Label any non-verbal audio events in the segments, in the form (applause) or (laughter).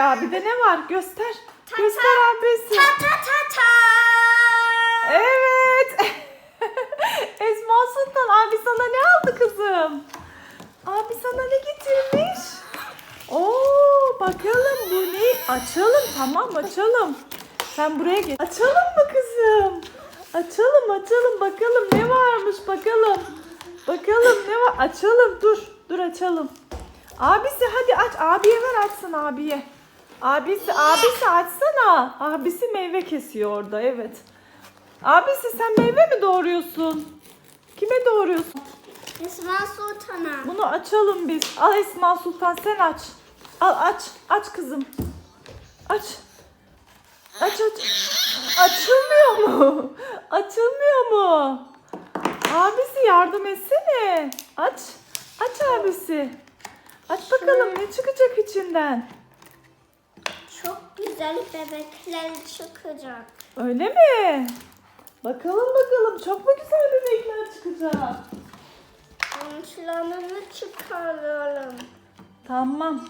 abide ne var? Göster. Göster abisi. Ta ta ta ta. Evet. (laughs) Esma Sultan abi sana ne aldı kızım? Abi sana ne getirmiş? Oo bakalım bu ne? Açalım tamam açalım. Sen buraya gel. Açalım mı kızım? Açalım açalım bakalım ne varmış bakalım. Bakalım ne var? Açalım dur. Dur açalım. Abisi hadi aç. Abiye ver açsın abiye. Abisi abisi açsana. Abisi meyve kesiyor orada evet. Abisi sen meyve mi doğuruyorsun? Kime doğuruyorsun? Esma Sultan'a. Bunu açalım biz. Al Esma Sultan sen aç. Al aç. Aç kızım. Aç. Aç aç. Açılmıyor mu? (laughs) Açılmıyor mu? Abisi yardım etsene. Aç. Aç abisi. Aç bakalım ne çıkacak içinden. Güzel bebekler çıkacak. Öyle mi? Bakalım bakalım çok mu güzel bebekler çıkacak? Komşularını çıkaralım. Tamam.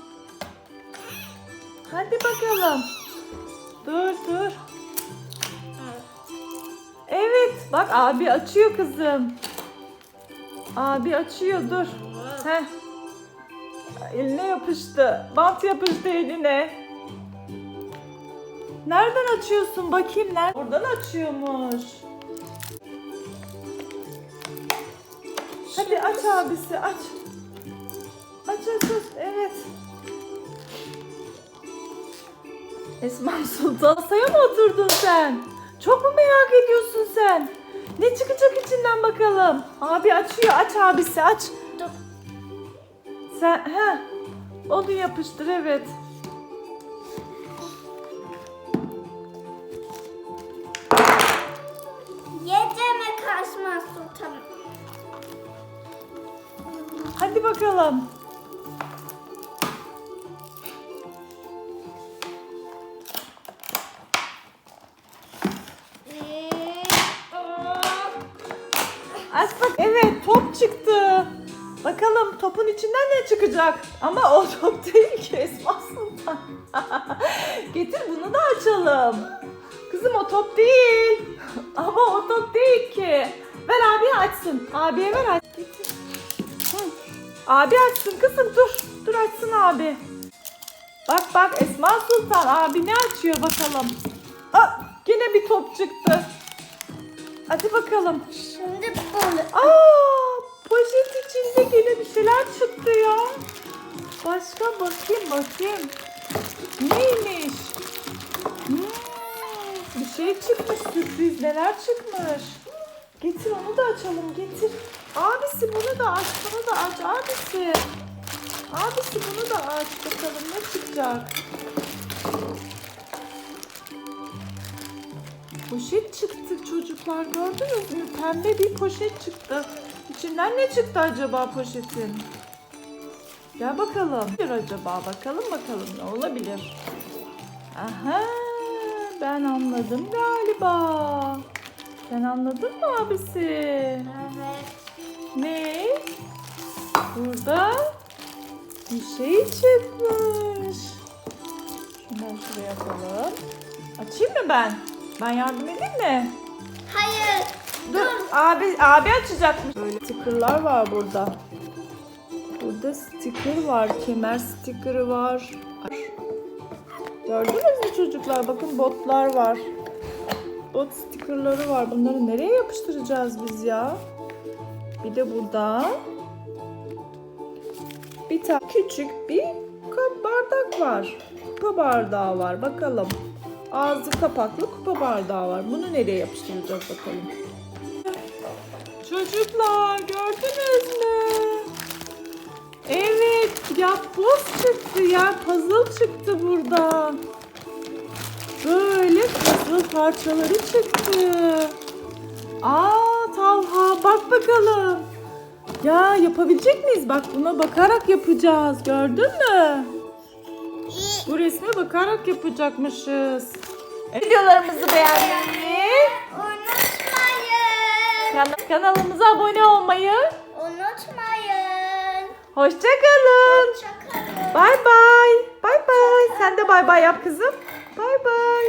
Hadi bakalım. Dur dur. Evet bak abi açıyor kızım. Abi açıyor dur. Heh. Eline yapıştı. Bant yapıştı eline. Nereden açıyorsun bakayım nereden? Oradan açıyormuş. Hadi aç abisi aç. Aç aç aç. Evet. Esma Sultan masaya mı oturdun sen? Çok mu merak ediyorsun sen? Ne çıkacak içinden bakalım? Abi açıyor. Aç abisi aç. Dur. Sen he. Onu yapıştır evet. Hadi bakalım. Aç bak. Evet top çıktı. Bakalım topun içinden ne çıkacak? Ama o top değil ki Esma. (laughs) Getir bunu da açalım. Kızım o top değil. Ama o top değil ki. Ver abiye açsın. Abiye ver aç. Abi açsın kızım dur. Dur açsın abi. Bak bak Esma Sultan abi ne açıyor bakalım. Aa, yine bir top çıktı. Hadi bakalım. Şimdi bunu. Aa, poşet içinde yine bir şeyler çıktı ya. Başka bakayım bakayım. Neymiş? Hmm, bir şey çıkmış sürpriz. Neler çıkmış? Getir onu da açalım getir. Abisi bunu da aç bunu da aç abisi. Abisi bunu da aç bakalım ne çıkacak. Poşet çıktı çocuklar gördünüz mü? Pembe bir poşet çıktı. İçinden ne çıktı acaba poşetin? Gel bakalım. Bir acaba bakalım bakalım ne olabilir? Aha ben anladım galiba. Sen anladın mı abisi? Evet. Ne? Burada bir şey çıkmış. Şundan şuraya atalım. Açayım mı ben? Ben yardım edeyim mi? Hayır. Dur, abi abi açacakmış. Böyle stickerlar var burada. Burada sticker var, kemer stickerı var. Gördünüz mü çocuklar? Bakın botlar var. Bot stickerları var. Bunları nereye yapıştıracağız biz ya? Bir de burada bir tane küçük bir kap bardak var. Kupa bardağı var. Bakalım. Ağzı kapaklı kupa bardağı var. Bunu nereye yapıştıracağız bakalım. Çocuklar gördünüz mü? Evet, yapboz çıktı ya. Puzzle çıktı burada. Böyle puzzle parçaları çıktı. Aa Talha bak bakalım. Ya yapabilecek miyiz? Bak buna bakarak yapacağız. Gördün mü? Bu resme bakarak yapacakmışız. Videolarımızı beğenmeyi, Unutmayın. kan- kanalımıza abone olmayı, Unutmayın. hoşçakalın. Hoşçakalın. Bay bay. Bay bay. Sen de bay bay yap kızım. Bay bay.